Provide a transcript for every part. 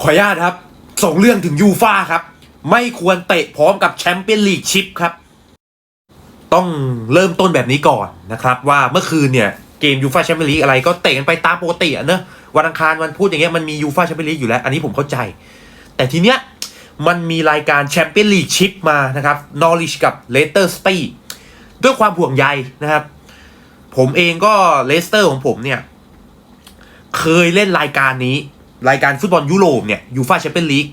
ขออนุญาตครับ ส่งเรื่องถึงยูฟ่าครับ ไม่ควรเตะพร้อมกับแชมเปี้ยนลีกชิปครับ ต้องเริ่มต้นแบบนี้ก่อนนะครับว่าเมื่อคืนเนี่ยเกมยูฟ่าแชมเปี้ยนลีกอะไรก็เตะกันไปตามปกติอะเนอะวันอังคารวันพุธอย่างเงี้ยมันมียูฟ่าแชมเปี้ยนลีกอยู่แล้ว อันนี้ผมเข้าใจ แต่ทีเนี้ยมันมีรายการแชมเปี้ยนลีกชิปมานะครับนอริชกับเลสเตอร์สตีด้วยความห่วงใยนะครับ ผมเองก็เลสเตอร์ของผมเนี่ย เคยเล่นรายการนี้ รายการฟุตบอลยุโรปเนี่ยยูฟ่าแชมเปี้ยนลีก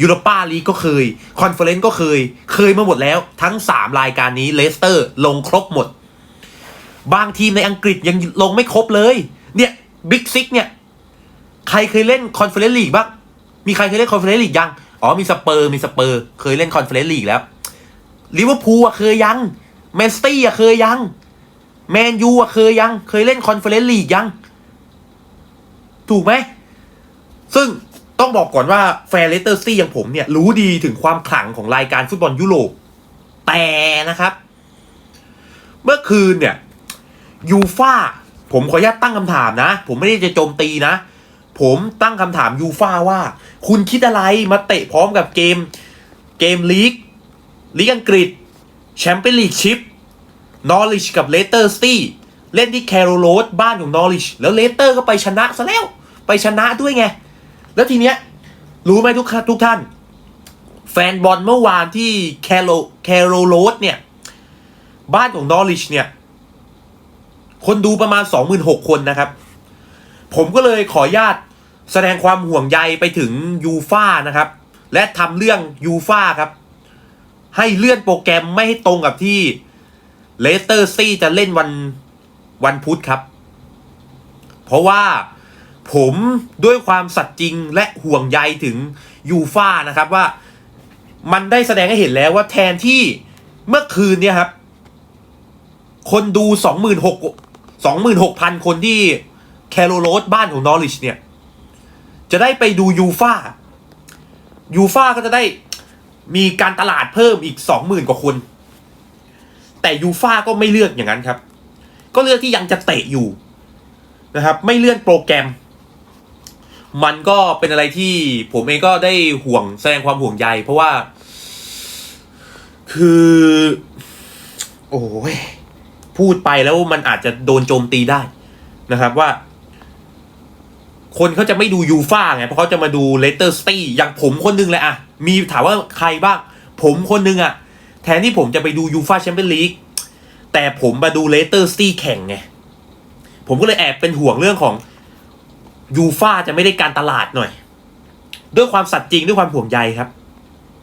ยูโรปาลีกก็เคย คอนเฟอเรนซ์ก็เคย เคยมาหมดแล้วทั้ง 3 รายการนี้เลสเตอร์ลงครบหมด บางทีมในอังกฤษยังลงไม่ครบเลย เนี่ยบิ๊กซิกเนี่ย ใครเคยเล่นคอนเฟอเรนซ์ลีกบ้าง มีใครเคยเล่นคอนเฟอเรนซ์ลีกยัง อ๋อมีสเปอร์มีสเปอร์ เคยเล่นคอนเฟอเรนซ์ลีกแล้วลิเวอร์พูลอะเคยยังแมนสตี้อะเคยยังแมนยูอะเคยยัง เคยเล่นคอนเฟอเรนซ์ลีกยัง ถูกไหม ซึ่งต้องบอกก่อนว่าแฟนเลสเตอร์ซี่อย่างผมเนี่ย รู้ดีถึงความขลังของรายการฟุตบอลยุโรป แต่นะครับ เมื่อคืนเนี่ยยูฟ่าผมขออนุญาตตั้งคำถามนะ ผมไม่ได้จะโจมตีนะ ผมตั้งคำถามยูฟ่าว่า คุณคิดอะไรมาเตะพร้อมกับเกมเกมลีกลีกอังกฤษแชมเปี้ยนลีกชิปนอริชกับเลสเตอร์ซี่เล่นที่แคโรโรสบ้านของนอริชแล้วเลสเตอร์ก็ไปชนะซะแล้ว ไปชนะด้วยไง แล้วทีเนี้ยรู้ไหมทุกทุกท่าน แฟนบอลเมื่อวานที่แคโรแคโรโรสเนี่ย บ้านของนอริชเนี่ย คนดูประมาณ26,000คนนะครับ ผมก็เลยขอญาตแสดงความห่วงใยไปถึงยูฟ่านะครับ และทำเรื่องยูฟ่าครับ ให้เลื่อนโปรแกรมไม่ให้ตรงกับที่เลสเตอร์ซี่จะเล่นวันวันพุธครับ เพราะว่า ผมด้วยความสัตย์จริงและห่วงใยถึงยูฟ่านะครับว่ามันได้แสดงให้เห็นแล้วว่าแทนที่เมื่อคืนเนี่ยครับ คนดูสองหมื่นหกสองหมื่นหกพันคนที่แคโรโรสบ้านของนอริชเนี่ย จะได้ไปดูยูฟ่ายูฟ่าก็จะได้มีการตลาดเพิ่มอีกสองหมื่นกว่าคน แต่ยูฟ่าก็ไม่เลือกอย่างนั้นครับ ก็เลือกที่ยังจะเตะอยู่นะครับ ไม่เลื่อนโปรแกรม มันก็เป็นอะไรที่ผมเองก็ได้ห่วงแสดงความห่วงใย เพราะว่า คือ โอ้ยพูดไปแล้วมันอาจจะโดนโจมตีได้นะครับว่า คนเขาจะไม่ดูยูฟ่าไง เพราะเขาจะมาดูเลสเตอร์สตี้อย่างผมคนหนึงเลยอะมีถามว่าใครบ้าง ผมคนหนึงอะแทนที่ผมจะไปดูยูฟ่าแชมเปี้ยนลีกแต่ผมมาดูเลสเตอร์สตี้แข่งไง ผมก็เลยแอบเป็นห่วงเรื่องของ ยูฟ่าจะไม่ได้การตลาดหน่อย ด้วยความสัตย์จริงด้วยความห่วงใยครับ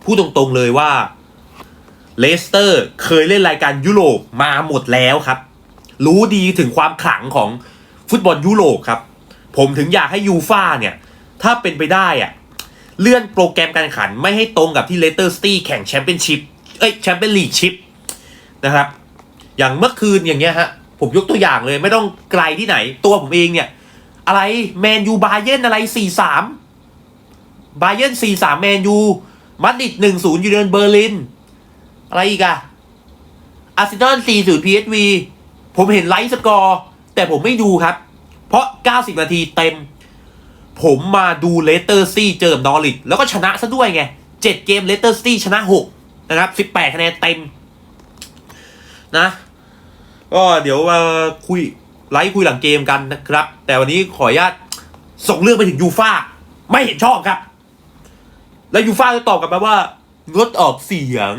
พูดตรงๆเลยว่าเลสเตอร์เคยเล่นรายการยุโรปมาหมดแล้วครับ รู้ดีถึงความขลังของฟุตบอลยุโรปครับ ผมถึงอยากให้ยูฟ่าเนี่ย ถ้าเป็นไปได้อะเลื่อนโปรแกรมการแข่งขันไม่ให้ตรงกับที่เลสเตอร์สตี้แข่งแชมเปี้ยนชิพเอ้ยแชมเปี้ยนลีกชิพนะครับ อย่างเมื่อคืนอย่างเงี้ยฮะผมยกตัวอย่างเลยไม่ต้องไกลที่ไหน ตัวผมเองเนี่ย อะไรแมนยูบาเยนอะไรสี่สามบาเยนสี่สามแมนยูมาดริดหนึ่งศูนย์ยูเนียนเบอร์ลิน อะไรอีกอะอาร์เซนอล4 0 PSV ผมเห็นไลฟ์สกอร์แต่ผมไม่ดูครับ เพราะ 90 นาทีเต็ม ผมมาดูเลสเตอร์ซี่เจอกับนอริทแล้วก็ชนะซะด้วยไง 7 เกมเลสเตอร์ซี่ชนะ 6 นะครับ 18 คะแนนเต็มนะก็เดี๋ยวมาคุย ไลฟ์คุยหลังเกมกันนะครับ แต่วันนี้ขออนุญาตส่งเรื่องไปถึงยูฟาไม่เห็นชอบครับ แล้วยูฟาจะตอบกลับมาว่า งดออกเสียง